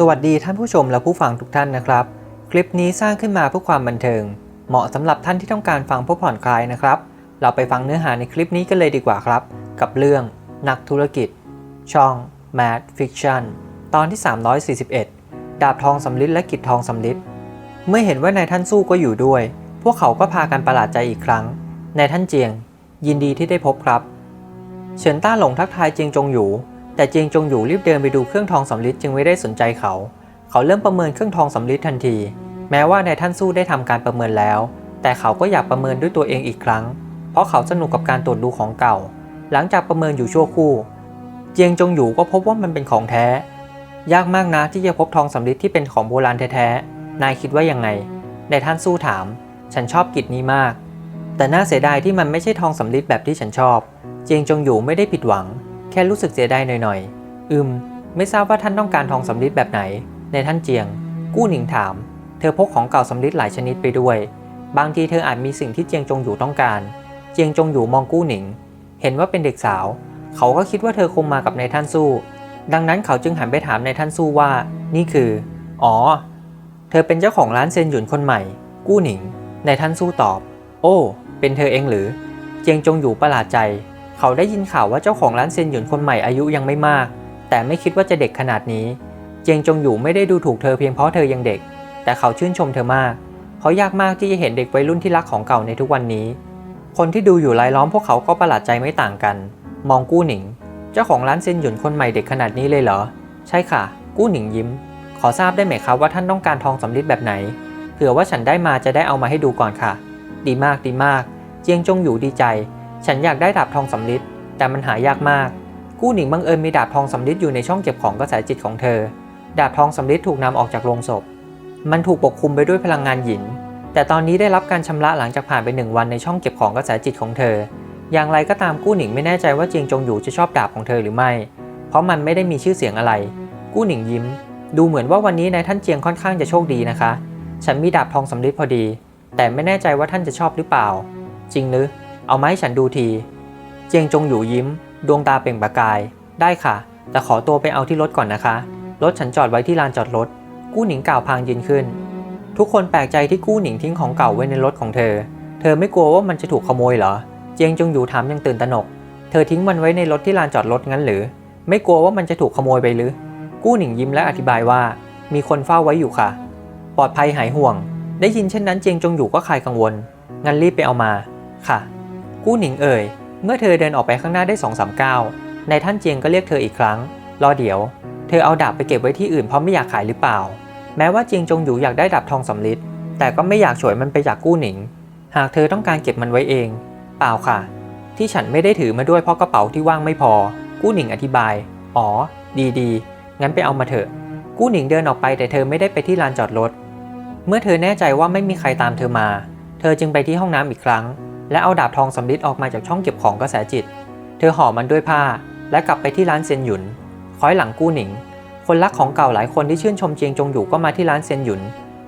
สวัสดีท่านผู้ชมและผู้ฟังทุกท่านนะครับ คลิปนี้สร้างขึ้นมาเพื่อความบันเทิง เหมาะสำหรับท่านที่ต้องการฟังเพื่อผ่อนคลายนะครับ เราไปฟังเนื้อหาในคลิปนี้กันเลยดีกว่าครับ กับเรื่องนักธุรกิจ ช่อง Mad Fiction ตอนที่ 341 ดาบทองสำลิดและกิจทองสำลิดเมื่อเห็นว่านายท่านสู้ก็อยู่ด้วย พวกเขาก็พากันประหลาดใจอีกครั้งนายท่านเจียง ยินดีที่ได้พบครับ เฉินต้าหลงทักทายเจียงจงหยู แต่เจียงจงหยูรีบเดินไปดูเครื่องทองสำลิดจึงไม่ได้สนใจเขา เขาเริ่มประเมินเครื่องทองสำลิดทันที แม้ว่านายท่านสู้ได้ทำการประเมินแล้ว แต่เขาก็อยากประเมินด้วยตัวเองอีกครั้ง เพราะเขาสนุกกับการตรวจดูของเก่า หลังจากประเมินอยู่ชั่วครู่ เจียงจงหยูก็พบว่ามันเป็นของแท้ ยากมากนะที่จะพบทองสำลิดที่เป็นของโบราณแท้ๆ นายคิดว่ายังไง นายท่านสู้ถาม ฉันชอบกิจนี้มาก แต่น่าเสียดายที่มันไม่ใช่ทองสำลิดแบบที่ฉันชอบ เจียงจงหยูไม่ได้ผิดหวัง ค่รู้สึกเสียดายหน่อยๆ อืม ไม่ทราบว่าท่านต้องการทองสำลิดแบบไหน ในท่านเจียง กู้หนิงถาม เธอพกของเก่าสำลิดหลายชนิดไปด้วย บางทีเธออาจมีสิ่งที่เจียงจงหยูต้องการ เจียงจงหยูมองกู้หนิง เห็นว่าเป็นเด็กสาว เขาก็คิดว่าเธอคงมากับนายท่านสู้ ดังนั้นเขาจึงหันไปถามนายท่านสู้ว่า นี่คือ อ๋อ เธอเป็นเจ้าของร้านเซนหยุนคนใหม่ กู้หนิงนายท่านสู้ตอบ โอ้ เป็นเธอเองหรือ เจียงจงหยูประหลาดใจ เขาได้ยินข่าวว่าเจ้าของร้านเซนหยุนคนใหม่อายุยังไม่มาก แต่ไม่คิดว่าจะเด็กขนาดนี้ เจียงจงหยูไม่ได้ดูถูกเธอเพียงเพราะเธอยังเด็ก แต่เขาชื่นชมเธอมาก เพราะยากมากที่จะเห็นเด็กวัยรุ่นที่รักของเก่าในทุกวันนี้ คนที่ดูอยู่รายล้อมพวกเขาก็ประหลาดใจไม่ต่างกัน มองกู้หนิง เจ้าของร้านเซนหยุนคนใหม่เด็กขนาดนี้เลยเหรอ ใช่ค่ะ กู้หนิงยิ้ม ขอทราบได้ไหมครับว่าท่านต้องการทองสำริดแบบไหน เผื่อว่าฉันได้มาจะได้เอามาให้ดูก่อนค่ะ ดีมากดีมาก เจียงจงอยู่ดีใจ ฉันอยากได้ดาบทองสำริดแต่มันหายากมาก กู้หนิงบังเอิญมีดาบทองสำริดอยู่ในช่องเก็บของกระแสจิตของเธอ ดาบทองสำริดถูกนำออกจากโลงศพ มันถูกปกคลุมไปด้วยพลังงานหยิน แต่ตอนนี้ได้รับการชำระหลังจากผ่านไปหนึ่งวันในช่องเก็บของกระแสจิตของเธอ อย่างไรก็ตามกู้หนิงไม่แน่ใจว่าเจียงจงอยู่จะชอบดาบของเธอหรือไม่ เพราะมันไม่ได้มีชื่อเสียงอะไร กู้หนิงยิ้ม ดูเหมือนว่าวันนี้นายท่านเจียงค่อนข้างจะโชคดีนะคะ ฉันมีดาบทองสำริดพอดี แต่ไม่แน่ใจว่าท่านจะชอบหรือเปล่า จริงหรือ เอามาให้ฉันดูที เจียงจงอยู่ยิ้ม ดวงตาเปล่งประกาย ได้ค่ะ แต่ขอตัวไปเอาที่รถก่อนนะคะ รถฉันจอดไว้ที่ลานจอดรถ กู้หนิงกล่าวพางยืนขึ้น ทุกคนแปลกใจที่กู้หนิงทิ้งของเก่าไว้ในรถของเธอ เธอไม่กลัวว่ามันจะถูกขโมยเหรอ เจียงจงอยู่ถามยังตื่นตระหนก เธอทิ้งมันไว้ในรถที่ลานจอดรถงั้นหรือ ไม่กลัวว่ามันจะถูกขโมยไปหรือ กู้หนิงยิ้มและอธิบายว่า มีคนเฝ้าไว้อยู่ค่ะ ปลอดภัยหายห่วง ได้ยินเช่นนั้นเจียงจงอยู่ก็คลายกังวล งั้นรีบไปเอามา ค่ะ กู้หนิงเอ่ย เมื่อเธอเดินออกไปข้างหน้าได้สองสามก้าวในายท่านเจียงก็เรียกเธออีกครั้ง รอเดี๋ยว เธอเอาดาบไปเก็บไว้ที่อื่นเพราะไม่อยากขายหรือเปล่า แม้ว่าเจียงจงอยู่อยากได้ดาบทองสำลิดแต่ก็ไม่อยากฉวยมันไปจากกู้หนิง หากเธอต้องการเก็บมันไว้เอง เปล่าค่ะ ที่ฉันไม่ได้ถือมาด้วยเพราะกระเป๋าที่ว่างไม่พอ กู้หนิงอธิบาย อ๋อ ดีดีๆงั้นไปเอามาเถอะ กู้หนิงเดินออกไปแต่เธอไม่ได้ไปที่ลานจอดรถ เมื่อเธอแน่ใจว่าไม่มีใครตามเธอมา เธอจึงไปที่ห้องน้ำอีกครั้ง และเอาดาบทองสำริดออกมาจากช่องเก็บของกระแสจิต เธอห่อมันด้วยผ้า และกลับไปที่ร้านเซียนหยุนคอยหลังกู้หนิง คนรักของเก่าหลายคนที่ชื่นชมเจียงจงอยู่ก็มาที่ร้านเซียนหยุน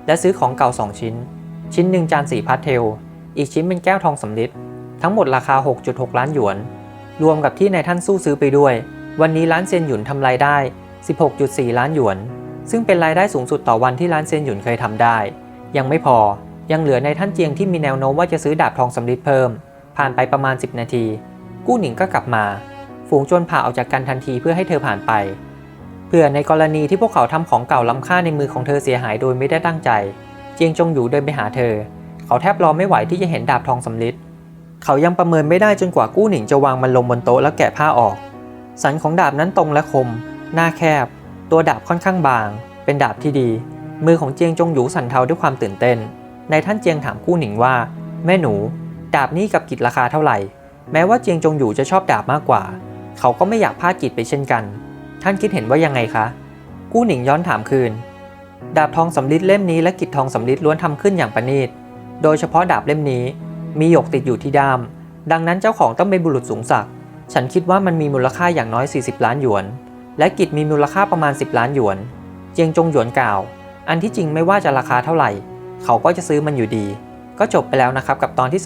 และซื้อของเก่า2ชิ้น ชิ้นหนึ่งจานสีพาสเทล อีกชิ้นเป็นแก้วทองสำริดทั้งหมดราคา 6.6 ล้านหยวน รวมกับที่นายท่านสู้ซื้อไปด้วย วันนี้ร้านเซียนหยุนทำรายได้ 16.4 ล้านหยวน ซึ่งเป็นรายได้สูงสุดต่อวันที่ร้านเซียนหยุนเคยทำได้ ยังไม่พอ ยังเหลือในท่านเจียงที่มีแนวโน้มว่าจะซื้อดาบทองสำริดเพิ่ม ผ่านไปประมาณ 10 นาที กู้หนิงก็กลับมา ฝูงโจรผ่าออกจากกันทันทีเพื่อให้เธอผ่านไป เพื่อในกรณีที่พวกเขาทำของเก่าล้ำค่าในมือของเธอเสียหายโดยไม่ได้ตั้งใจ เจียงจงอยู่เดินไปหาเธอ เขาแทบรอไม่ไหวที่จะเห็นดาบทองสำริดเขายังประเมินไม่ได้จนกว่ากู้หนิงจะวางมันลงบนโต๊ะแล้วแกะผ้าออก สันของดาบนั้นตรงและคม หน้าแคบ ตัวดาบค่อนข้างบาง เป็นดาบที่ดี มือของเจียงจงหยูสั่นเทาด้วยความตื่นเต้น ในท่านเจียงถามกู้หนิงว่า แม่หนู ดาบนี้กับกิจราคาเท่าไหร่ แม้ว่าเจียงจงหยูจะชอบดาบมากกว่า เขาก็ไม่อยากพลาดกิจไปเช่นกัน ท่านคิดเห็นว่ายังไงคะ กู้หนิงย้อนถามคืน ดาบทองสำริดเล่มนี้และกิจทองสำริดล้วนทำขึ้นอย่างประณีต โดยเฉพาะดาบเล่มนี้ มีหยกติดอยู่ที่ด้าม ดังนั้นเจ้าของต้องเป็นบุรุษสูงศักดิ์ ฉันคิดว่ามันมีมูลค่าอย่างน้อย 40 ล้านหยวน และกิจมีมูลค่าประมาณ 10 ล้านหยวน เจียงจงหยวนกล่าว อันที่จริงไม่ว่าจะราคาเท่าไหร่ เขาก็จะซื้อมันอยู่ดี ก็จบไปแล้วนะครับกับตอนที่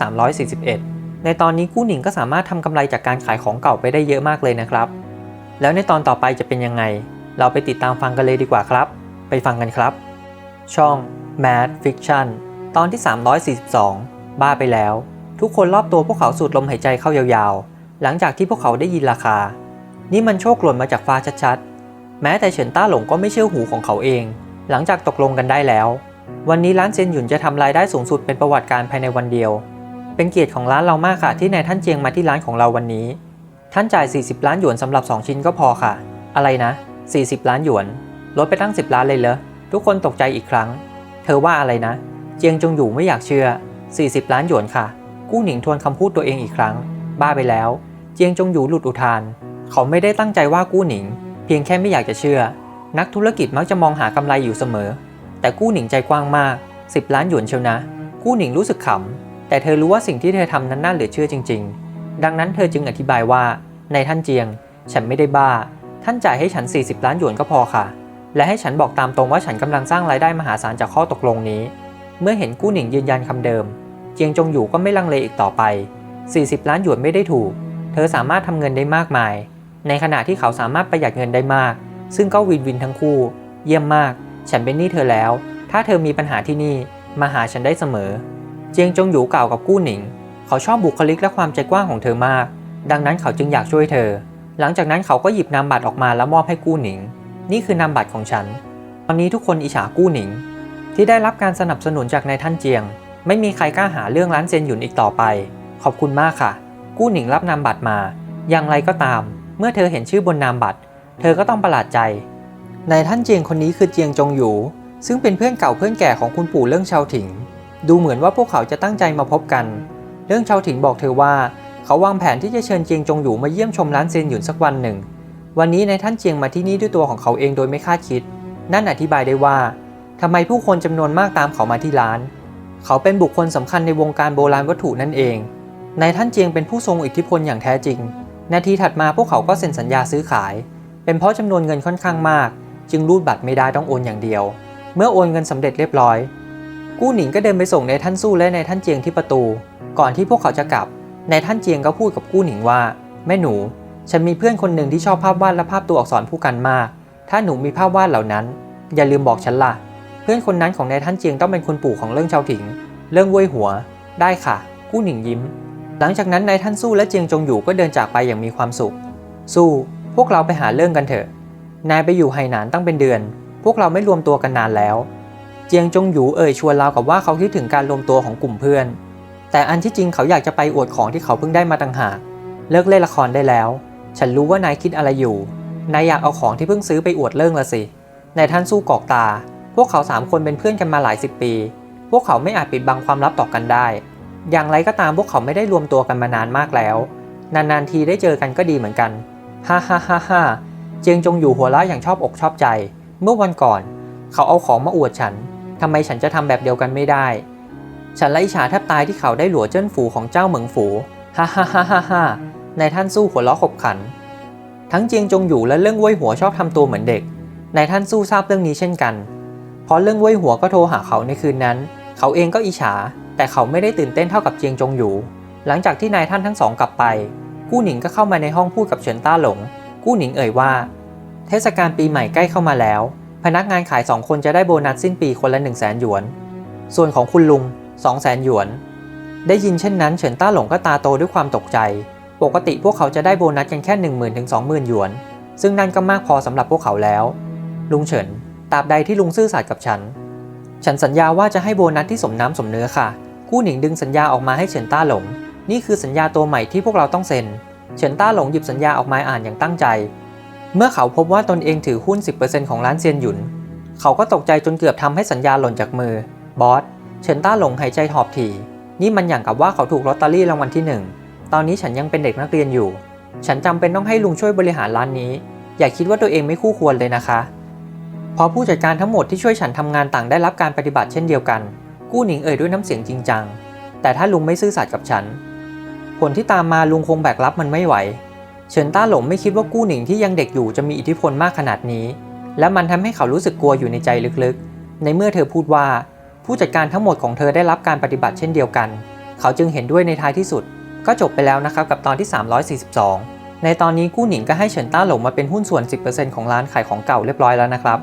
341 ในตอนนี้กู้หนิงก็สามารถทำกำไรจากการขายของเก่าไปได้เยอะมากเลยนะครับ แล้วในตอนต่อไปจะเป็นยังไง เราไปติดตามฟังกันเลยดีกว่าครับ ไปฟังกันครับ ช่อง Mad Fiction ตอนที่ 342 บ้าไปแล้ว ทุกคนรอบตัวพวกเขาสูดลมหายใจเข้ายาวๆ หลังจากที่พวกเขาได้ยินราคา นี่มันโชคหล่นมาจากฟ้าชัดๆ แม้แต่เฉินต้าหลงก็ไม่เชื่อหูของเขาเอง หลังจากตกลงกันได้แล้ว วันนี้ร้านเซนหยุนจะทำรายได้สูงสุดเป็นประวัติการภายในวันเดียว เป็นเกียรติของร้านเรามากค่ะที่นายท่านเจียงมาที่ร้านของเราวันนี้ ท่านจ่าย 40 ล้านหยวนสำหรับ 2 ชิ้นก็พอค่ะ อะไรนะ 40 ล้านหยวน ลดไปตั้ง 10 ล้านเลยเหรอ ทุกคนตกใจอีกครั้ง เธอว่าอะไรนะ เจียงจงอยู่ไม่อยากเชื่อ 40 ล้านหยวนค่ะ กู้หนิงทวนคำพูดตัวเองอีกครั้ง บ้าไปแล้ว เจียงจงอยู่หลุดอุทาน เขาไม่ได้ตั้งใจว่ากู้หนิง เพียงแค่ไม่อยากจะเชื่อ นักธุรกิจมักจะมองหากำไรอยู่เสมอ แต่กู้หนิงใจกว้างมาก 10 ล้านหยวนเชียวนะ กู้หนิงรู้สึกขำ แต่เธอรู้ว่าสิ่งที่เธอทำนั้นน่าเหลือเชื่อจริง ๆ ดังนั้นเธอจึงอธิบายว่า ในท่านเจียง ฉันไม่ได้บ้า ท่านจ่ายให้ฉัน 40 ล้านหยวนก็พอค่ะ และให้ฉันบอกตามตรงว่าฉันกำลังสร้างรายได้มหาศาลจากข้อตกลงนี้ เมื่อเห็นกู้หนิงยืนยันคำเดิม เจียงจงอยู่ก็ไม่ลังเลอีกต่อไป 40 ล้านหยวนไม่ได้ถูก เธอสามารถทำเงินได้มากมาย ในขณะที่เขาสามารถประหยัดเงินได้มาก ซึ่งก็วินวินทั้งคู่ เยี่ยมมาก ฉันเป็นหนี้เธอแล้ว ถ้าเธอมีปัญหาที่นี่ มาหาฉันได้เสมอ เจียงจงอยู่กล่าวกับกู้หนิง เขาชอบบุคลิกและความใจกว้างของเธอมาก ดังนั้นเขาจึงอยากช่วยเธอ หลังจากนั้นเขาก็หยิบนามบัตรออกมาแล้วมอบให้กู้หนิง นี่คือนามบัตรของฉัน ตอนนี้ทุกคนอิจฉากู้หนิง ที่ได้รับการสนับสนุนจากนายท่านเจียง ไม่มีใครกล้าหาเรื่องร้านเซนหยุนอีกต่อไป ขอบคุณมากค่ะ กู้หนิงรับนามบัตรมา อย่างไรก็ตาม เมื่อเธอเห็นชื่อบนนามบัตร เธอก็ต้องประหลาดใจ นายท่านเจียงคนนี้คือเจียงจงอยู่ ซึ่งเป็นเพื่อนเก่าเพื่อนแก่ของคุณปู่เรื่องชาวถิง ดูเหมือนว่าพวกเขาจะตั้งใจมาพบกัน เรื่องชาวถิงบอกเธอว่า เขาวางแผนที่จะเชิญเจียงจงอยู่มาเยี่ยมชมร้านเซียนหยุนสักวันหนึ่ง วันนี้นายท่านเจียงมาที่นี่ด้วยตัวของเขาเองโดยไม่คาดคิด นั่นอธิบายได้ว่าทำไมผู้คนจำนวนมากตามเขามาที่ร้าน เขาเป็นบุคคลสำคัญในวงการโบราณวัตถุนั่นเองนายท่านเจียงเป็นผู้ทรงอิทธิพลอย่างแท้จริง นาทีถัดมาพวกเขาก็เซ็นสัญญาซื้อขาย เป็นเพราะจำนวนเงินค่อนข้างมาก จึงรูดบัตรไม่ได้ต้องโอนอย่างเดียว เมื่อโอนเงินสำเร็จเรียบร้อย กู้หนิงก็เดินไปส่งในท่านสู้และในท่านเจียงที่ประตู ก่อนที่พวกเขาจะกลับ ในท่านเจียงก็พูดกับกู้หนิงว่า แม่หนู ฉันมีเพื่อนคนหนึ่งที่ชอบภาพวาดและภาพตัวอักษรผู้กันมาก ถ้าหนูมีภาพวาดเหล่านั้น อย่าลืมบอกฉันล่ะ เพื่อนคนนั้นของนายท่านเจียงต้องเป็นคุณปู่ของเรื่องชาวถิง เรื่องเว่ยหัว ได้ค่ะ กู้หนิงยิ้ม หลังจากนั้นนายท่านสู้และเจียงจงอยู่ก็เดินจากไปอย่างมีความสุข สู้ พวกเราไปหาเรื่องกันเถอะ นายไปอยู่ไหหนานตั้งเป็นเดือน พวกเราไม่รวมตัวกันนานแล้ว เจียงจงอยู่เอ่ยชวนเรากับว่าเขาคิดถึงการรวมตัวของกลุ่มเพื่อน แต่อันที่จริงเขาอยากจะไปอวดของที่เขาเพิ่งได้มาต่างหาก เลิกเล่นละครได้แล้ว ฉันรู้ว่านายคิดอะไรอยู่ นายอยากเอาของที่เพิ่งซื้อไปอวดเรื่องละสิ นายท่านสู้กอกตา พวกเขาสามคนเป็นเพื่อนกันมาหลายสิบปี พวกเขาไม่อาจปิดบังความลับต่อกันได้ อย่างไรก็ตามพวกเขาไม่ได้รวมตัวกันมานานมากแล้ว นานๆทีได้เจอกันก็ดีเหมือนกัน ฮ่าฮ่าฮ่าฮ่า เจียงจงอยู่หัวเราะอย่างชอบอกชอบใจ เมื่อวันก่อน เขาเอาของมาอวดฉันทำไมฉันจะทำแบบเดียวกันไม่ได้ ฉันละอิจฉาแทบตายที่เขาได้หลัวเจิ้นฝูของเจ้าเหมิงฝู ฮ่าฮ่าฮ่าฮ่าฮ่านท่านสู้หัวเราะขบขัน ทั้งเจียงจงอยู่และเรื่องว่ยหัวชอบทำตัวเหมือนเด็กนายท่านสู้ทราบเรื่องนี้เช่นกัน เพราะเรื่องว่ยหัวก็โทรหาเขาในคืนนั้น เขาเองก็อิจฉา แต่เขาไม่ได้ตื่นเต้นเท่ากับเจียงจงอยู่ หลังจากที่นายท่านทั้งสองกลับไป กู้หนิงก็เข้ามาในห้องพูดกับเฉินต้าหลง กู้หนิงเอ่ยว่า เทศกาลปีใหม่ใกล้เข้ามาแล้ว พนักงานขายสองคนจะได้โบนัสสิ้นปีคนละ 1 0 0 0 0แสนหยวน ส่วนของคุณลุง 2 0 0แสนหยวน ได้ยินเช่นนั้นเฉินต้าหลงก็ตาโตด้วยความตกใจ ปกติพวกเขาจะได้โบนัสกันแค่ 1 0,000ถึง20,000หยวน ซึ่งนั่นก็มากพอสำหรับพวกเขาแล้ว ลุงเฉินตราบใดที่ลุงซื่อสัตย์กับฉัน ฉันสัญญาว่าจะให้โบนัสที่สมน้ำสมเนื้อค่ะ กู้หนิงดึงสัญญาออกมาให้เฉินต้าหลง นี่คือสัญญาตัวใหม่ที่พวกเราต้องเซ็น เฉินต้าหลงหยิบสัญญาออกมาอ่านอย่างตั้งใจ เมื่อเขาพบว่าตนเองถือหุ้น 10%ของร้านเซียนหยุน เขาก็ตกใจจนเกือบทำให้สัญญาหล่นจากมือ บอส เฉินต้าหลงหายใจหอบถี่ นี่มันอย่างกับว่าเขาถูกลอตเตอรี่รางวัลที่หนึ่งตอนนี้ฉันยังเป็นเด็กนักเรียนอยู่ ฉันจำเป็นต้องให้ลุงช่วยบริหารร้านนี้ อย่าคิดว่าตัวเองไม่คู่ควรเลยนะคะ พอผู้จัดการทั้งหมดที่ช่วยฉันทำงานต่างได้รับการปฏิบัติเช่นเดียวกัน กู้หนิงเอ่ยด้วยน้ำเสียงจริงจัง แต่ถ้าลุงไม่ซื่อสัตย์กับฉัน ผลที่ตามมาลุงคงแบกรับมันไม่ไหว เฉินต้าหลงไม่คิดว่ากู้หนิงที่ยังเด็กอยู่จะมีอิทธิพลมากขนาดนี้ และมันทำให้เขารู้สึกกลัวอยู่ในใจลึกๆ ในเมื่อเธอพูดว่า ผู้จัดการทั้งหมดของเธอได้รับการปฏิบัติเช่นเดียวกัน เขาจึงเห็นด้วยในท้ายที่สุด ก็จบไปแล้วนะครับกับตอนที่ 342 ในตอนนี้กู้หนิงก็ให้เฉินต้าหลงมาเป็นหุ้นส่วน 10%ของร้านขายของเก่าเรียบร้อยแล้วนะครับ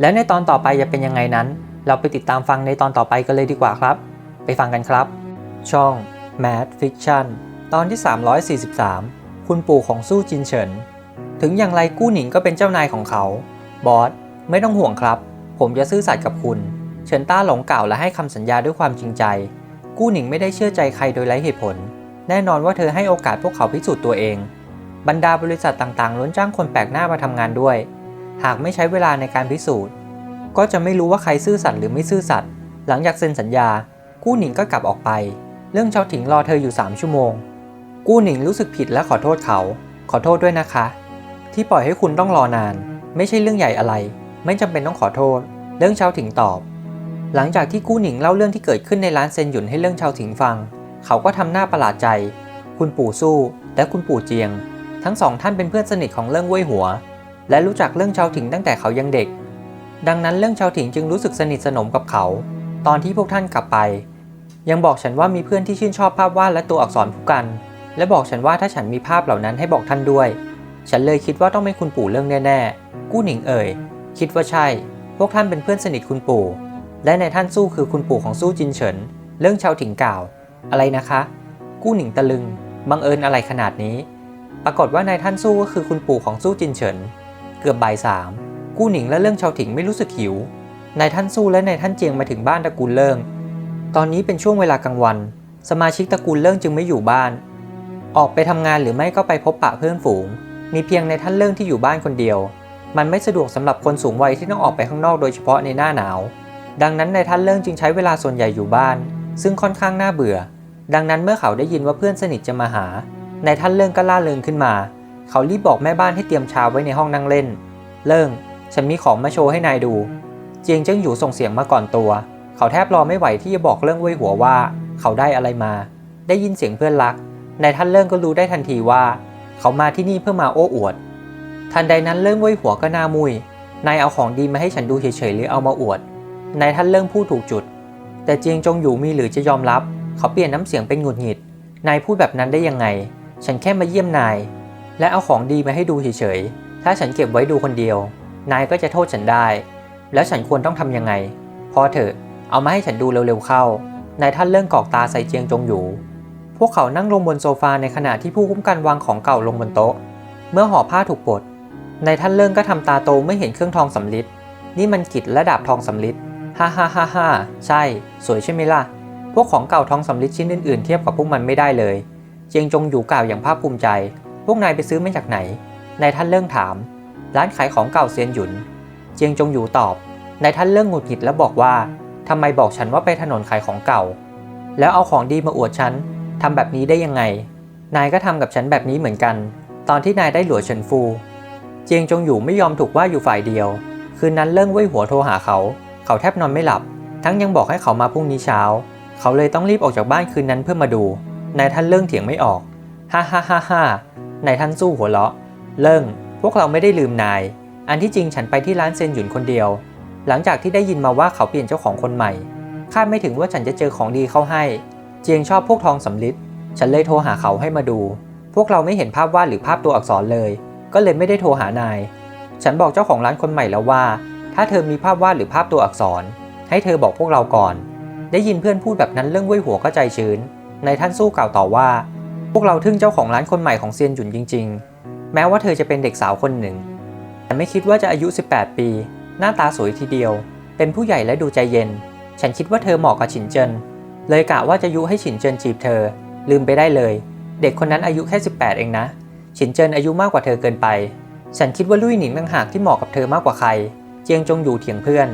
และในตอนต่อไปจะเป็นยังไงนั้น เราไปติดตามฟังในตอนต่อไปกันเลยดีกว่าครับ ไปฟังกันครับ ช่อง Mad Fiction ตอนที่ 343 คุณปู่ของสู้จินเฉิน ถึงอย่างไรกู้หนิงก็เป็นเจ้านายของเขา บอส ไม่ต้องห่วงครับ ผมจะซื่อสัตย์กับคุณ เฉินต้าหลงกล่าวและให้คำสัญญาด้วยความจริงใจ กู้หนิงไม่ได้เชื่อใจใครโดยไร้เหตุผล แน่นอนว่าเธอให้โอกาสพวกเขาพิสูจน์ตัวเอง บรรดาบริษัทต่างๆ ล้นจ้างคนแปลกหน้ามาทำงานด้วย หากไม่ใช้เวลาในการพิสูจน์ ก็จะไม่รู้ว่าใครซื่อสัตย์หรือไม่ซื่อสัตย์ หลังจากเซ็นสัญญา กู้หนิงก็กลับออกไป เรื่องเชาถิงรอเธออยู่ 3 ชั่วโมง กู้หนิงรู้สึกผิดและขอโทษเขา ขอโทษด้วยนะคะ ที่ปล่อยให้คุณต้องรอนาน ไม่ใช่เรื่องใหญ่อะไร ไม่จำเป็นต้องขอโทษ เรื่องเชาถิงตอบ หลังจากที่กู้หนิงเล่าเรื่องที่เกิดขึ้นในร้านเซนหยุนให้เรื่องเชาถิงฟัง เขาก็ทำหน้าประหลาดใจ คุณปู่สู้และคุณปู่เจียง ทั้งสองท่านเป็นเพื่อนสนิทของเรื่องเว่ยหัว และรู้จักเรื่องเชาถิงตั้งแต่เขายังเด็ก ดังนั้นเรื่องเชาถิงจึงรู้สึกสนิทสนมกับเขา ตอนที่พวกท่านกลับไป ยังบอกฉันว่ามีเพื่อนที่ชื่นชอบภาพวาดและตัวอักษรผู้กัน และบอกฉันว่าถ้าฉันมีภาพเหล่านั้นให้บอกท่านด้วย ฉันเลยคิดว่าต้องเป็นคุณปู่เรื่องแน่ๆ กู้หนิงเอ่ย คิดว่าใช่ พวกท่านเป็นเพื่อนสนิทคุณปู่ และในท่านสู้คือคุณปู่ของสู้จินเฉิน เรื่องชาวถิงกล่าว อะไรนะคะ กู้หนิงตะลึง บังเอิญอะไรขนาดนี้ ปรากฏว่านายท่านสู้ก็คือคุณปู่ของสู้จินเฉิน เกือบบ่ายสาม กู้หนิงและเรื่องชาวถิงไม่รู้สึกหิวนายท่านสู้และนายท่านเจียงมาถึงบ้านตระกูลเลิ่ง ตอนนี้เป็นช่วงเวลากลางวัน สมาชิกตระกูลเลิ่งจึงไม่อยู่บ้าน ออกไปทำงานหรือไม่ก็ไปพบปะเพื่อนฝูง มีเพียงในท่านเลิ่องที่อยู่บ้านคนเดียว มันไม่สะดวกสำหรับคนสูงวัยที่ต้องออกไปข้างนอกโดยเฉพาะในหน้าหนาว ดังนั้นในท่านเลิ่องจึงใช้เวลาส่วนใหญ่อยู่บ้าน ซึ่งค่อนข้างน่าเบื่อ ดังนั้นเมื่อเขาได้ยินว่าเพื่อนสนิทจะมาหา ในท่านเลิ่องก็ล่าเริงขึ้นมา เขารีบบอกแม่บ้านให้เตรียมชาไว้ในห้องนั่งเล่น เลิ่งฉันมีของมาโชว์ให้นายดู เจียงเจิ้งอยู่ส่งเสียงมาก่อนตัว เขาแทบรอไม่ไหวที่จะบอกเรื่องเว่ยหัวว่า เขาได้อะไรมา ได้ยินเสียงเพื่อนรัก ในท่านเลิ่งก็รู้ได้ทันทีว่า เขามาที่นี่เพื่อมาโอ้อวด ทันใดนั้นเริ่มเว่ยหัวก็หน้ามุย นายเอาของดีมาให้ฉันดูเฉยๆหรือเอามาอวด นายท่านเริ่มพูดถูกจุด แต่เจียงจงอยู่มีหรือจะยอมรับ เขาเปลี่ยนน้ำเสียงเป็นหงุดหงิด นายพูดแบบนั้นได้ยังไง ฉันแค่มาเยี่ยมนาย และเอาของดีมาให้ดูเฉยๆ ถ้าฉันเก็บไว้ดูคนเดียว นายก็จะโทษฉันได้ แล้วฉันควรต้องทำยังไง พอเถอะ เอามาให้ฉันดูเร็วๆเข้า นายท่านเริ่มกอกตาใส่เจียงจงอยู่ พวกเขานั่งลงบนโซฟาในขณะที่ผู้คุ้มกันวางของเก่าลงบนโต๊ะ เมื่อห่อผ้าถูกปลดนายท่านเลิ่งก็ทำตาโตเมื่อเห็นเครื่องทองสำลิดนี่มันกิจและดาบทองสำลิดฮ่าฮ่าฮ่าฮ่าใช่ สวยใช่ไหมล่ะ พวกของเก่าทองสำลิดชิ้นอื่นๆ เทียบกับพวกมันไม่ได้เลย เจียงจงอยู่กล่าวอย่างภาคภูมิใจ พวกนายไปซื้อมาจากไหน นายท่านเลิ่งถาม ร้านขายของเก่าเซียนหยุน เจียงจงอยู่ตอบ นายท่านเลิ่งหงุดหงิดและบอกว่าทำไมบอกฉันว่าไปถนนขายของเก่า แล้วเอาของดีมาอวดฉัน ทำแบบนี้ได้ยังไง นายก็ทำกับฉันแบบนี้เหมือนกัน ตอนที่นายได้หลัวเฉินฟู เจียงจงอยู่ไม่ยอมถูกว่าอยู่ฝ่ายเดียว คืนนั้นเลิ่งเว่ยหัวโทรหาเขา เขาแทบนอนไม่หลับ ทั้งยังบอกให้เขามาพรุ่งนี้เช้า เขาเลยต้องรีบออกจากบ้านคืนนั้นเพื่อมาดู นายท่านเลิ่งเถียงไม่ออก ฮ่าฮ่าฮ่าฮ่านายท่านสู้หัวเราะ เลิ่ง พวกเราไม่ได้ลืมนาย อันที่จริงฉันไปที่ร้านเซนหยุนคนเดียว หลังจากที่ได้ยินมาว่าเขาเปลี่ยนเจ้าของคนใหม่คาดไม่ถึงว่าฉันจะเจอของดีเข้าให้ เจียงชอบพวกทองสำลิดฉันเลยโทรหาเขาให้มาดู พวกเราไม่เห็นภาพวาดหรือภาพตัวอักษรเลย ก็เลยไม่ได้โทรหานาย ฉันบอกเจ้าของร้านคนใหม่แล้วว่า ถ้าเธอมีภาพวาดหรือภาพตัวอักษร ให้เธอบอกพวกเราก่อน ได้ยินเพื่อนพูดแบบนั้นเรื่องเว้ยหัวก็ใจชื้น ในท่านสู้กล่าวต่อว่า พวกเราทึ่งเจ้าของร้านคนใหม่ของเซียนหยุนจริง ๆ แม้ว่าเธอจะเป็นเด็กสาวคนหนึ่ง แต่ไม่คิดว่าจะอายุ 18 ปี หน้าตาสวยทีเดียว เป็นผู้ใหญ่และดูใจเย็น ฉันคิดว่าเธอเหมาะกับฉินเจิน เลยกะว่าจะยุให้ฉินเจินจีบเธอ ลืมไปได้เลย เด็กคนนั้นอายุแค่ 18 เองนะ ฉินเจินอายุมากกว่าเธอเกินไป ฉันคิดว่าลุยหนิงต่างหากที่เหมาะกับเธอมากกว่าใคร เจียงจงอยู่เถียงเพื่อน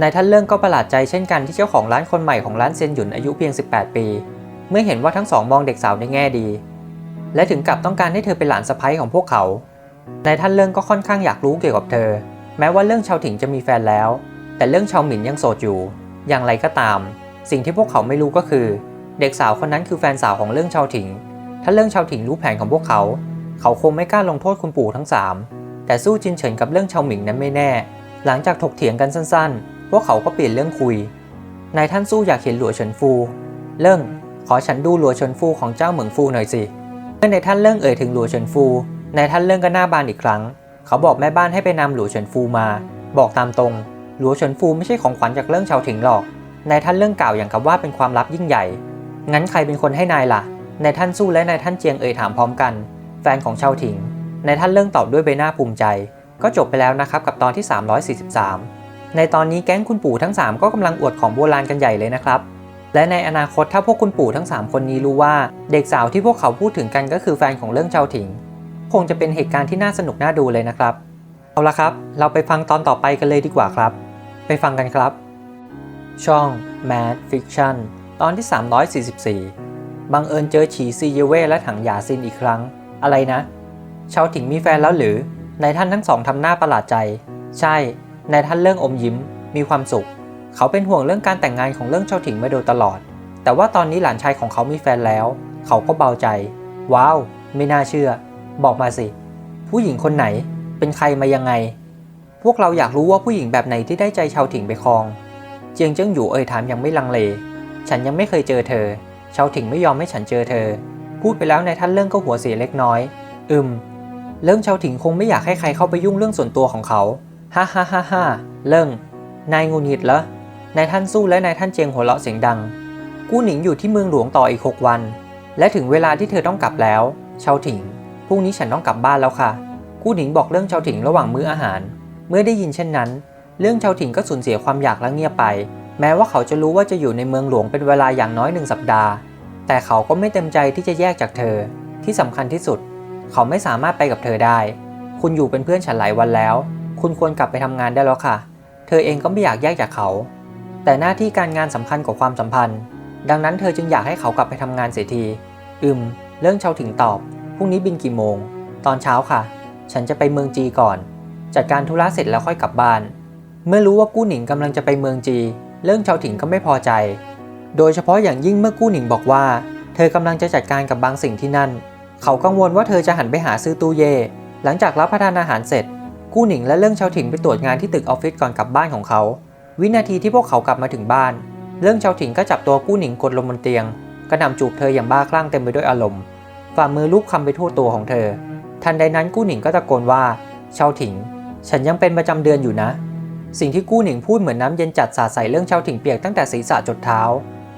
นายท่านเลิ่งก็ประหลาดใจเช่นกันที่เจ้าของร้านคนใหม่ของร้านเซียนหยุนอายุเพียง 18 ปี เมื่อเห็นว่าทั้งสองมองเด็กสาวในแง่ดี และถึงกับต้องการให้เธอเป็นหลานสะใภ้ของพวกเขา นายท่านเลิ่งก็ค่อนข้างอยากรู้เกี่ยวกับเธอ แม้ว่าเรื่องชาวถิงจะมีแฟนแล้ว แต่เรื่องชาวหมินยังโสดอยู่ อย่างไรก็ตาม สิ่งที่พวกเขาไม่รู้ก็คือ เด็กสาวคนนั้นคือแฟนสาวของเรื่องชาวถิง ถ้าเรื่องชาวถิงรู้แผนของพวกเขา เขาคงไม่กล้าลงโทษคุณปู่ทั้งสามแต่สู้จินเฉินกับเรื่องชาวหมิงนั้นไม่แน่ หลังจากถกเถียงกันสั้นๆ พวกเขาก็เปลี่ยนเรื่องคุย นายท่านสู้อยากเห็นหลัวเฉินฟู เรื่องขอฉันดูหลัวเฉินฟูของเจ้าเหมิงฟูหน่อยสิเมื่อนายท่านเรื่องเอ่ยถึงหลัวเฉินฟู นายท่านเรื่องก็หน้าบานอีกครั้ง เขาบอกแม่บ้านให้ไปนำหลัวเฉินฟูมา บอกตามตรง หลัวเฉินฟูไม่ใช่ของขวัญจากเรื่องเฉาถิงหรอก นายท่านเรื่องเก่าอย่างกับว่าเป็นความลับยิ่งใหญ่ งั้นใครเป็นคนให้นายล่ะ นายท่านสู้และนายท่านเจียงเอ่ยถามพร้อมกัน แฟนของเฉาถิง นายท่านเรื่องตอบด้วยใบหน้าภูมิใจ ก็จบไปแล้วนะครับกับตอนที่ 343 ในตอนนี้แก๊งคุณปู่ทั้ง 3 ก็กำลังอวดของโบราณกันใหญ่เลยนะครับ และในอนาคตถ้าพวกคุณปู่ทั้ง 3 คนนี้รู้ว่า เด็กสาวที่พวกเขาพูดถึงกันก็คือแฟนของเรื่องเจ้าถิง คงจะเป็นเหตุการณ์ที่น่าสนุกน่าดูเลยนะครับ เอาละครับ เราไปฟังตอนต่อไปกันเลยดีกว่าครับ ไปฟังกันครับ ช่อง Mad Fiction ตอนที่ 344 บังเอิญเจอฉีซีเยเว่และถังหยาซินอีกครั้ง อะไรนะ ชาวถิงมีแฟนแล้วหรือ นายท่านทั้งสองทำหน้าประหลาดใจ ใช่ นายท่านเรื่องอมยิ้ม มีความสุข เขาเป็นห่วงเรื่องการแต่งงานของเรื่องเจ้าถิงมาโดยตลอด แต่ว่าตอนนี้หลานชายของเขามีแฟนแล้ว เขาก็เบาใจ ว้าว ไม่น่าเชื่อ บอกมาสิ ผู้หญิงคนไหน เป็นใครมายังไง พวกเราอยากรู้ว่าผู้หญิงแบบไหนที่ได้ใจชาวถิงไปครอง เจียงเจิ้งอยู่เอ่ยถามยังไม่ลังเล ฉันยังไม่เคยเจอเธอชาวถิงไม่ยอมให้ฉันเจอเธอ พูดไปแล้วนายท่านเรื่องก็หัวเสียเล็กน้อย อืมเรื่องชาวถิงคงไม่อยากให้ใครเข้าไปยุ่งเรื่องส่วนตัวของเขา ฮ่าฮ่าฮ่าฮ่าเรื่องนายงูหิดเหรอนายท่านสู้และนายท่านเจียงหัวเราะเสียงดัง กู้หนิงอยู่ที่เมืองหลวงต่ออีก6วัน และถึงเวลาที่เธอต้องกลับแล้วชาวถิง พรุ่งนี้ฉันต้องกลับบ้านแล้วค่ะ กู้หนิงบอกเรื่องชาวถิงระหว่างมื้ออาหาร เมื่อได้ยินเช่นนั้น เรื่องชาวถิงก็สูญเสียความอยากและเงียบไป แม้ว่าเขาจะรู้ว่าจะอยู่ในเมืองหลวงเป็นเวลาอย่างน้อยหนึ่งสัปดาห์ แต่เขาก็ไม่เต็มใจที่จะแยกจากเธอ ที่สำคัญที่สุด เขาไม่สามารถไปกับเธอได้ คุณอยู่เป็นเพื่อนฉันหลายวันแล้ว คุณควรกลับไปทำงานได้แล้วค่ะ เธอเองก็ไม่อยากแยกจากเขา แต่หน้าที่การงานสำคัญกว่าความสัมพันธ์ ดังนั้นเธอจึงอยากให้เขากลับไปทำงานเสียที อืม เรื่องชาวถึงตอบ พรุ่งนี้บินกี่โมง ตอนเช้าค่ะ ฉันจะไปเมืองจีก่อน จัดการธุระเสร็จแล้วค่อยกลับบ้าน เมื่อรู้ว่ากู้หนิงกำลังจะไปเมืองจี เรื่องชาวถิงก็ไม่พอใจ โดยเฉพาะอย่างยิ่งเมื่อกู้หนิงบอกว่า เธอกำลังจะจัดการกับบางสิ่งที่นั่น เขากังวลว่าเธอจะหันไปหาซื้อตู้เย่หลังจากรับประทานอาหารเสร็จ กู้หนิงและเรื่องชาวถิงไปตรวจงานที่ตึกออฟฟิศก่อนกลับบ้านของเขา วินาทีที่พวกเขากลับมาถึงบ้าน เรื่องชาวถิงก็จับตัวกู้หนิงกดลงบนเตียงกระหน่ำจูบเธออย่างบ้าคลั่งเต็มไปด้วยอารมณ์ฝ่ามือลูบคำไปทั่วตัวของเธอ ทันใดนั้นกู้หนิงก็ตะโกนว่าชาวถิง ฉันยังเป็นประจำเดือนอยู่นะ สิ่งที่กู้หนิงพูดเหมือนน้ำเย็นจัดสาดใส่เรื่องเชาถิ่งเปียกตั้งแต่ศีรษะจดเท้า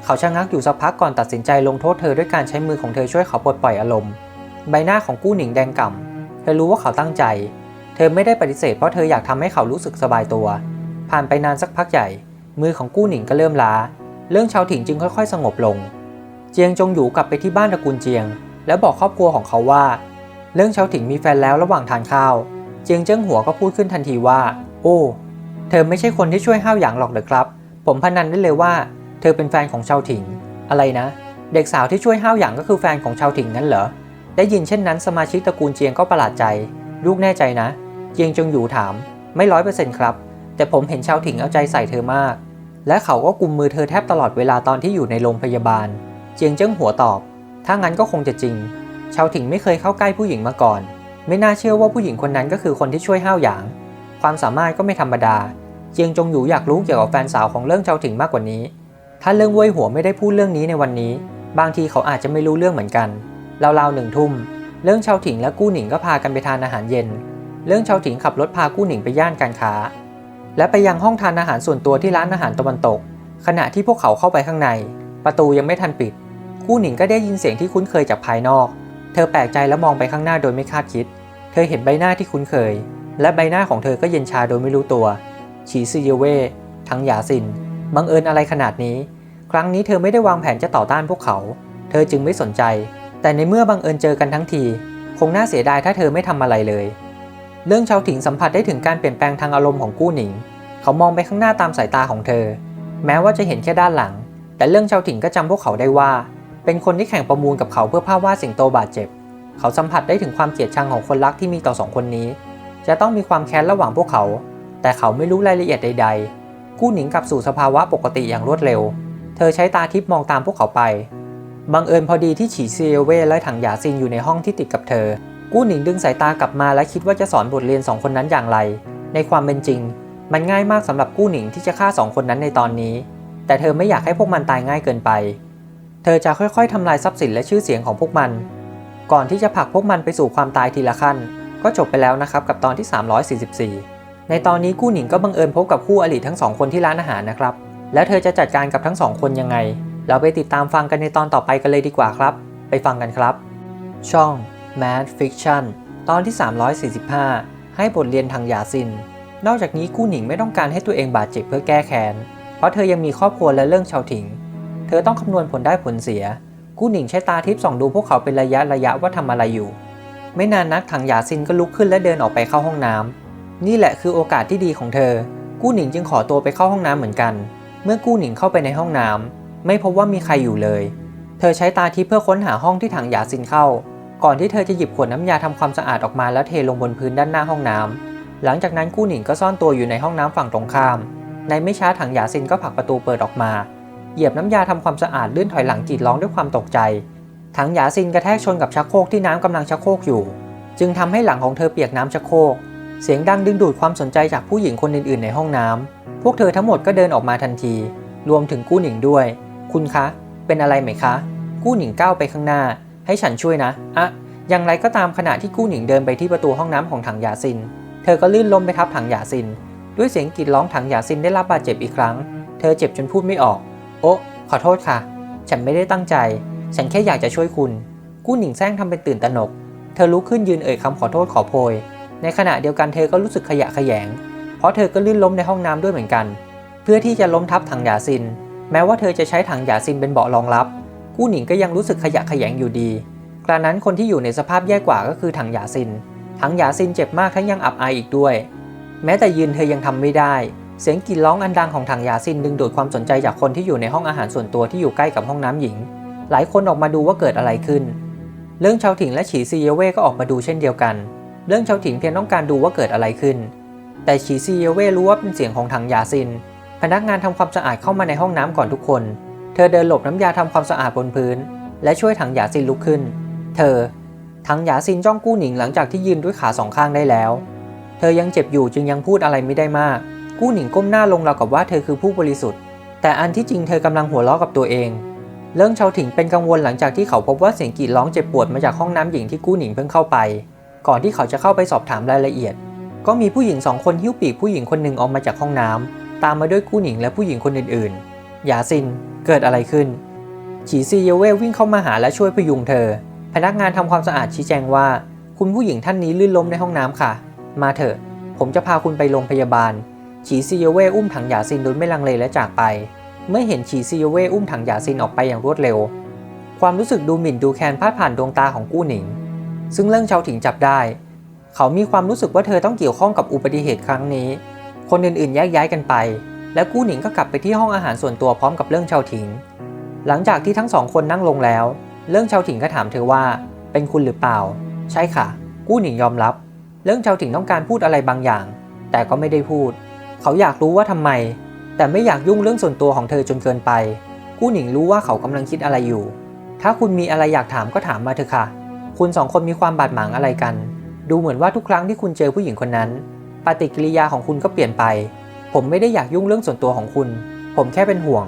เขาชะงักอยู่สักพักก่อนตัดสินใจลงโทษเธอด้วยการใช้มือของเธอช่วยเขาปลดปล่อยอารมณ์ ใบหน้าของกู้หนิงแดงก่ำ เธอรู้ว่าเขาตั้งใจ เธอไม่ได้ปฏิเสธเพราะเธออยากทำให้เขารู้สึกสบายตัว ผ่านไปนานสักพักใหญ่ มือของกู้หนิงก็เริ่มล้า เรื่องชาวถิ่งจึงค่อยๆ สงบลง เจียงจงอยู่กลับไปที่บ้านตระกูลเจียง แล้วบอกครอบครัวของเขาว่า เรื่องชาวถิ่งมีแฟนแล้วระหว่างทานข้าว เจียงเจิ้งหัวก็พูดขึ้นทันทีว่า โอ้ เธอไม่ใช่คนที่ช่วยห้าวหยางหรอกเหรอครับ ผมพนันได้เลยว่า เธอเป็นแฟนของชาวถิ่งอะไรนะ เด็กสาวที่ช่วยห้าวหยางก็คือแฟนของชาวถิ่งนั้นเหรอ ได้ยินเช่นนั้นสมาชิกตระกูลเจียงก็ประหลาดใจ ลูกแน่ใจนะ เจียงจงอยู่ถาม ไม่ร้อยเปอร์เซ็นต์ครับ แต่ผมเห็นชาวถิ่งเอาใจใส่เธอมาก และเขาก็กุมมือเธอแทบตลอดเวลาตอนที่อยู่ในโรงพยาบาล เจียงเจิ้งหัวตอบ ถ้างั้นก็คงจะจริง ชาวถิ่งไม่เคยเข้าใกล้ผู้หญิงมาก่อน ไม่น่าเชื่อว่าผู้หญิงคนนั้นก็คือคนที่ช่วยห้าวหยาง ความสามารถก็ไม่ธรรมดา เจียงจงอยู่อยากรู้เกี่ยวกับแฟนสาวของเรื่องชาวถิ่งมากกว่านี้ ถ้าเรื่องเว่ยหัวไม่ได้พูดเรื่องนี้ในวันนี้ บางทีเขาอาจจะไม่รู้เรื่องเหมือนกันราวๆหนึ่งทุ่ม เรื่องชาวถิงและกู้หนิงก็พากันไปทานอาหารเย็น เรื่องชาวถิงขับรถพากู้หนิงไปย่านการค้า และไปยังห้องทานอาหารส่วนตัวที่ร้านอาหารตะวันตก ขณะที่พวกเขาเข้าไปข้างใน ประตูยังไม่ทันปิด กู้หนิงก็ได้ยินเสียงที่คุ้นเคยจากภายนอก เธอแปลกใจและมองไปข้างหน้าโดยไม่คาดคิด เธอเห็นใบหน้าที่คุ้นเคย และใบหน้าของเธอก็เย็นชาโดยไม่รู้ตัวฉีซือเยเวทั้งหยาซิน บังเอิญอะไรขนาดนี้ ครั้งนี้เธอไม่ได้วางแผนจะต่อต้านพวกเขา เธอจึงไม่สนใจ แต่ในเมื่อบังเอิญเจอกันทั้งที คงน่าเสียดายถ้าเธอไม่ทำอะไรเลย เรื่องชาวถิงสัมผัสได้ถึงการเปลี่ยนแปลงทางอารมณ์ของกู้หนิง เขามองไปข้างหน้าตามสายตาของเธอ แม้ว่าจะเห็นแค่ด้านหลัง แต่เรื่องชาวถิงก็จำพวกเขาได้ว่า เป็นคนที่แข่งประมูลกับเขาเพื่อภาพวาดสิงโตบาดเจ็บ เขาสัมผัสได้ถึงความเกลียดชังของคนรักที่มีต่อสองคนนี้ จะต้องมีความแค้นระหว่างพวกเขา แต่เขาไม่รู้รายละเอียดใด ๆ กู้หนิงกลับสู่สภาวะปกติอย่างรวดเร็ว เธอใช้ตาทิพย์มองตามพวกเขาไป บังเอิญพอดีที่ฉีเซียเว่และถังหยาซินอยู่ในห้องที่ติดกับเธอ กู้หนิงดึงสายตากลับมาและคิดว่าจะสอนบทเรียนสองคนนั้นอย่างไร ในความเป็นจริง มันง่ายมากสำหรับกู้หนิงที่จะฆ่าสองคนนั้นในตอนนี้ แต่เธอไม่อยากให้พวกมันตายง่ายเกินไป เธอจะค่อยๆทำลายทรัพย์สินและชื่อเสียงของพวกมัน ก่อนที่จะผลักพวกมันไปสู่ความตายทีละขั้น ก็จบไปแล้วนะครับกับตอนที่ 344 ในตอนนี้กู้หนิงก็บังเอิญพบกับคู่อริทั้งสองคนที่ร้านอาหารนะครับ แล้วเธอจะจัดการกับทั้งสองคนยังไง เราไปติดตามฟังกันในตอนต่อไปกันเลยดีกว่าครับ ไปฟังกันครับ ช่อง Mad Fiction ตอนที่ 345 ให้บทเรียนทางยาซิน นอกจากนี้กู้หนิงไม่ต้องการให้ตัวเองบาดเจ็บเพื่อแก้แค้น เพราะเธอยังมีครอบครัวและเรื่องชาวถิง เธอต้องคำนวณผลได้ผลเสีย กู้หนิงใช้ตาทิพย์ส่องดูพวกเขาเป็นระยะระยะว่าทำอะไรอยู่ ไม่นานนักถังหยาซินก็ลุกขึ้นและเดินออกไปเข้าห้องน้ำนี่แหละคือโอกาสที่ดีของเธอ กู้หนิงจึงขอตัวไปเข้าห้องน้ำเหมือนกัน เมื่อกู้หนิงเข้าไปในห้องน้ำไม่พบว่ามีใครอยู่เลย เธอใช้ตาทิพย์เพื่อค้นหาห้องที่ถังหยาซินเข้า ก่อนที่เธอจะหยิบขวดน้ำยาทำความสะอาดออกมาแล้วเทลงบนพื้นด้านหน้าห้องน้ำหลังจากนั้นกู้หนิงก็ซ่อนตัวอยู่ในห้องน้ำฝั่งตรงข้าม ในไม่ช้าถังหยาซินก็ผลักประตูเปิดออกมา เหยียบน้ำยาทำความสะอาดลื่นถอยหลังกรีดร้องด้วยความตกใจ ถังหยาซินกระแทกชนกับชักโครกที่น้ำกำลังชักโครกอยู่ จึงทำให้หลังของเธอเปียกน้ำชักโครกเสียงดังดึงดูดความสนใจจากผู้หญิงคนอื่นๆ ในห้องน้ำพวกเธอทั้งหมดก็เดินออกมาทันที รวมถึงกู้หนิงด้วย คุณคะ เป็นอะไรไหมคะ กู้หนิงก้าวไปข้างหน้า ให้ฉันช่วยนะ อะ อย่างไรก็ตามขณะที่กู้หนิงเดินไปที่ประตูห้องน้ำของถังยาซิน เธอก็ลื่นล้มไปทับถังยาซิน ด้วยเสียงกรีดร้องถังยาซินได้รับบาดเจ็บอีกครั้ง เธอเจ็บจนพูดไม่ออก โอ๊ะ ขอโทษค่ะ ฉันไม่ได้ตั้งใจ ฉันแค่อยากจะช่วยคุณ กู้หนิงแซงทำเป็นตื่นตระหนก เธอลุกขึ้นยืนเอ่ยคำขอโทษขอโพย ในขณะเดียวกันเธอก็รู้สึกขยะแขยง เพราะเธอก็ลื่นล้มในห้องน้ำด้วยเหมือนกัน เพื่อที่จะล้มทับถังยาซิน แม้ว่าเธอจะใช้ถังยาซินเป็นเบาะรองรับ กู้หนิงก็ยังรู้สึกขยะแขยงอยู่ดี กระนั้นคนที่อยู่ในสภาพแย่กว่าก็คือถังยาซิน ถังยาซินเจ็บมากทั้งยังอับอายอีกด้วย แม้แต่ยืนเธอยังทำไม่ได้เสียงกรีดร้องอันดังของถังยาซินดึงดูดความสนใจจากคนที่อยู่ในห้องอาหารส่วนตัวที่อยู่ใกล้กับห้องน้ำหญิง หลายคนออกมาดูว่าเกิดอะไรขึ้น เรื่องชาวถิ่งและฉีซีเยเว่ก็ออกมาดูเช่นเดียวกัน เรื่องชาวถิ่งเพียงต้องการดูว่าเกิดอะไรขึ้น แต่ฉีซีเยเว่รู้ว่าเป็นเสียงของถังยาซิน พนักงานทำความสะอาดเข้ามาในห้องน้ำก่อนทุกคน เธอเดินหลบน้ำยาทำความสะอาดบนพื้น และช่วยถังยาซินลุกขึ้น เธอถังยาซินจ้องกู้หนิงหลังจากที่ยืนด้วยขาสองข้างได้แล้ว เธอยังเจ็บอยู่จึงยังพูดอะไรไม่ได้มาก กู้หนิงก้มหน้าลงราวกับว่าเธอคือผู้บริสุทธิ์ แต่อันที่จริงเธอกำลังหัวเราะกับตัวเอง เรื่องชาวถิ่งเป็นกังวลหลังจากที่เขาพบว่าเสียงกรีดร้องเจ็บปวดมาจากห้องน้ำหญิงที่กู้หนิงเพิ่งเข้าไป ก่อนที่เขาจะเข้าไปสอบถามรายละเอียด ก็มีผู้หญิงสองคนหิ้วปีกผู้หญิงคนหนึ่งออกมาจากห้องน้ำตามมาด้วยกู้หนิงและผู้หญิงคนอื่นๆหยาซินเกิดอะไรขึ้นฉีซีเยเว่วิ่งเข้ามาหาและช่วยพยุงเธอ พนักงานทำความสะอาดชี้แจงว่า คุณผู้หญิงท่านนี้ลื่นล้มในห้องน้ำค่ะ มาเถอะ ผมจะพาคุณไปโรงพยาบาลฉีซีเยเว่อุ้มถังหยาซินโดยไม่ลังเลและจากไป เมื่อเห็นฉีซีเยเว่อุ้มถังยาซินออกไปอย่างรวดเร็ว ความรู้สึกดูหมิ่นดูแคลนพาดผ่านดวงตาของกู้หนิง ซึ่งเรื่องชาวถิงจับได้ เขามีความรู้สึกว่าเธอต้องเกี่ยวข้องกับอุบัติเหตุครั้งนี้ คนอื่นๆแยกย้ายกันไป และกู้หนิงก็กลับไปที่ห้องอาหารส่วนตัวพร้อมกับเรื่องชาวถิง หลังจากที่ทั้งสองคนนั่งลงแล้ว เรื่องชาวถิงก็ถามเธอว่า เป็นคุณหรือเปล่า ใช่ค่ะ กู้หนิงยอมรับ เรื่องชาวถิงต้องการพูดอะไรบางอย่าง แต่ก็ไม่ได้พูด เขาอยากรู้ว่าทำไม แต่ไม่อยากยุ่งเรื่องส่วนตัวของเธอจนเกินไปกู้หนิงรู้ว่าเขากำลังคิดอะไรอยู่ ถ้าคุณมีอะไรอยากถามก็ถามมาเถอะค่ะ คุณสองคนมีความบาดหมางอะไรกัน ดูเหมือนว่าทุกครั้งที่คุณเจอผู้หญิงคนนั้น ปฏิกิริยาของคุณก็เปลี่ยนไป ผมไม่ได้อยากยุ่งเรื่องส่วนตัวของคุณ ผมแค่เป็นห่วง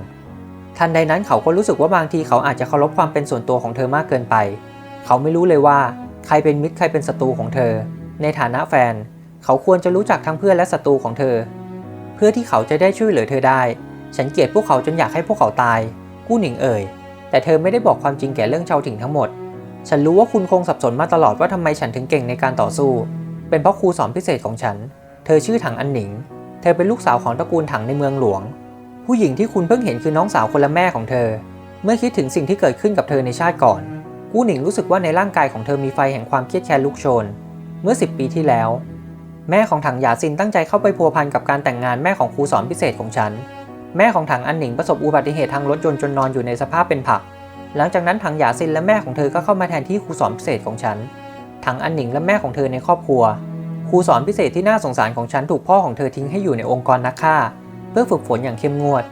ทันใดนั้นเขาก็รู้สึกว่าบางทีเขาอาจจะเคารพความเป็นส่วนตัวของเธอมากเกินไป เขาไม่รู้เลยว่า ใครเป็นมิตรใครเป็นศัตรูของเธอ ในฐานะแฟน เขาควรจะรู้จักทั้งเพื่อนและศัตรูของเธอ พื่อที่เขาจะได้ช่วยเหลือเธอได้ ฉันเกลียดพวกเขาจนอยากให้พวกเขาตาย กู้หนิงเอ่ย แต่เธอไม่ได้บอกความจริงแก่เรื่องชาวถิ่งทั้งหมด ฉันรู้ว่าคุณคงสับสนมาตลอดว่าทำไมฉันถึงเก่งในการต่อสู้ เป็นเพราะครูสอนพิเศษของฉัน เธอชื่อถังอันหนิง เธอเป็นลูกสาวของตระกูลถังในเมืองหลวง ผู้หญิงที่คุณเพิ่งเห็นคือน้องสาวคนละแม่ของเธอ เมื่อคิดถึงสิ่งที่เกิดขึ้นกับเธอในชาติก่อน กู้หนิงรู้สึกว่าในร่างกายของเธอมีไฟแห่งความเครียดแค้นลุกโชน เมื่อ 10 ปีที่แล้ว แม่ของถังหยาซินตั้งใจเข้าไปพัวพันกับการแต่งงานแม่ของครูสอนพิเศษของฉัน แม่ของถังอันหนิงประสบอุบัติเหตุทางรถยนต์จนนอนอยู่ในสภาพเป็นผัก หลังจากนั้นถังหยาซินและแม่ของเธอก็เข้ามาแทนที่ครูสอนพิเศษของฉัน ถังอันหนิงและแม่ของเธอในครอบครัว ครูสอนพิเศษที่น่าสงสารของฉันถูกพ่อของเธอทิ้งให้อยู่ในองค์กรนักฆ่า เพื่อฝึกฝนอย่างเข้มงวด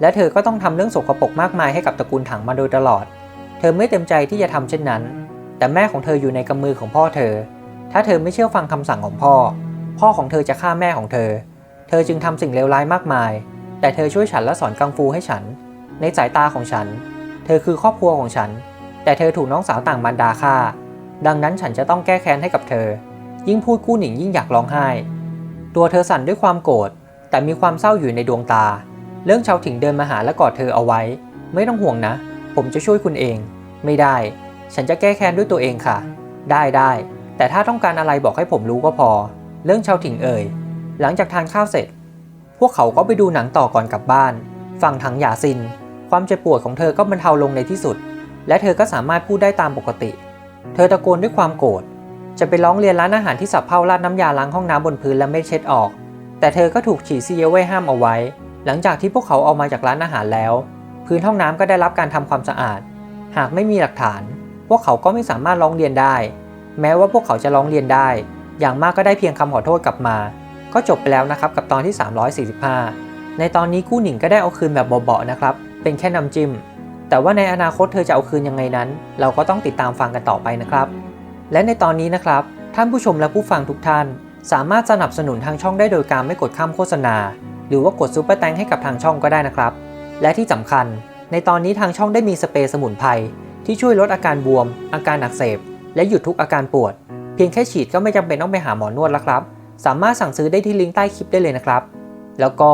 และเธอก็ต้องทำเรื่องสกปรกมากมายให้กับตระกูลถังมาโดยตลอด เธอไม่เต็มใจที่จะทำเช่นนั้น แต่แม่ของเธออยู่ในกำมือของพ่อเธอ ถ้าเธอไม่เชื่อฟังคำสั่งของพ่อ พ่อของเธอจะฆ่าแม่ของเธอ เธอจึงทำสิ่งเลวร้ายมากมาย แต่เธอช่วยฉันและสอนกังฟูให้ฉัน ในสายตาของฉัน เธอคือครอบครัวของฉัน แต่เธอถูกน้องสาวต่างบรรดาฆ่า ดังนั้นฉันจะต้องแก้แค้นให้กับเธอ ยิ่งพูดกู้หนิงยิ่งอยากร้องไห้ ตัวเธอสั่นด้วยความโกรธ แต่มีความเศร้าอยู่ในดวงตา เรื่องชาวถิงเดินมาหาและกอดเธอเอาไว้ ไม่ต้องห่วงนะ ผมจะช่วยคุณเอง ไม่ได้ ฉันจะแก้แค้นด้วยตัวเองค่ะ ได้ได้ แต่ถ้าต้องการอะไรบอกให้ผมรู้ก็พอ เรื่องชาวถิงเอ่ย หลังจากทานข้าวเสร็จ พวกเขาก็ไปดูหนังต่อก่อนกลับบ้าน ฝั่งถังหยาซิน ความเจ็บปวดของเธอก็บรรเทาลงในที่สุด และเธอก็สามารถพูดได้ตามปกติ เธอตะโกนด้วยความโกรธ จะไปร้องเรียนร้านอาหารที่สับเพ่าราดน้ำยาล้างห้องน้ำบนพื้นและไม่เช็ดออก แต่เธอก็ถูกฉีซีเยเว่ห้ามเอาไว้ หลังจากที่พวกเขาออกมาจากร้านอาหารแล้ว พื้นห้องน้ำก็ได้รับการทำความสะอาด หากไม่มีหลักฐาน พวกเขาก็ไม่สามารถร้องเรียนได้ แม้ว่าพวกเขาจะร้องเรียนได้ อย่างมากก็ได้เพียงคำขอโทษกลับมา ก็จบไปแล้วนะครับกับตอนที่ 345 ในตอนนี้กู้หนิงก็ได้เอาคืนแบบเบาๆนะครับ เป็นแค่น้ำจิ้ม แต่ว่าในอนาคตเธอจะเอาคืนยังไงนั้น เราก็ต้องติดตามฟังกันต่อไปนะครับ และในตอนนี้นะครับ ท่านผู้ชมและผู้ฟังทุกท่าน สามารถสนับสนุนทางช่องได้โดยการไม่กดข้ามโฆษณา หรือว่ากดซูเปอร์แตงให้กับทางช่องก็ได้นะครับ และที่สำคัญ ในตอนนี้ทางช่องได้มีสเปรย์สมุนไพรที่ช่วยลดอาการบวม อาการอักเสบ และหยุดทุกอาการปวด พียงแค่ฉีดก็ไม่จำเป็นต้องไปหาหมอนวดแล้วครับ สามารถสั่งซื้อได้ที่ลิงก์ใต้คลิปได้เลยนะครับ แล้วก็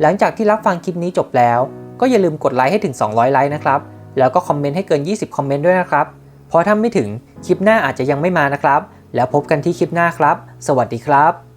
หลังจากที่รับฟังคลิปนี้จบแล้ว ก็อย่าลืมกดไลค์ให้ถึง 200 ไลค์นะครับ แล้วก็คอมเมนต์ให้เกิน 20 คอมเมนต์ด้วยนะครับ เพราะถ้าไม่ถึงคลิปหน้าอาจจะยังไม่มานะครับ แล้วพบกันที่คลิปหน้าครับ สวัสดีครับ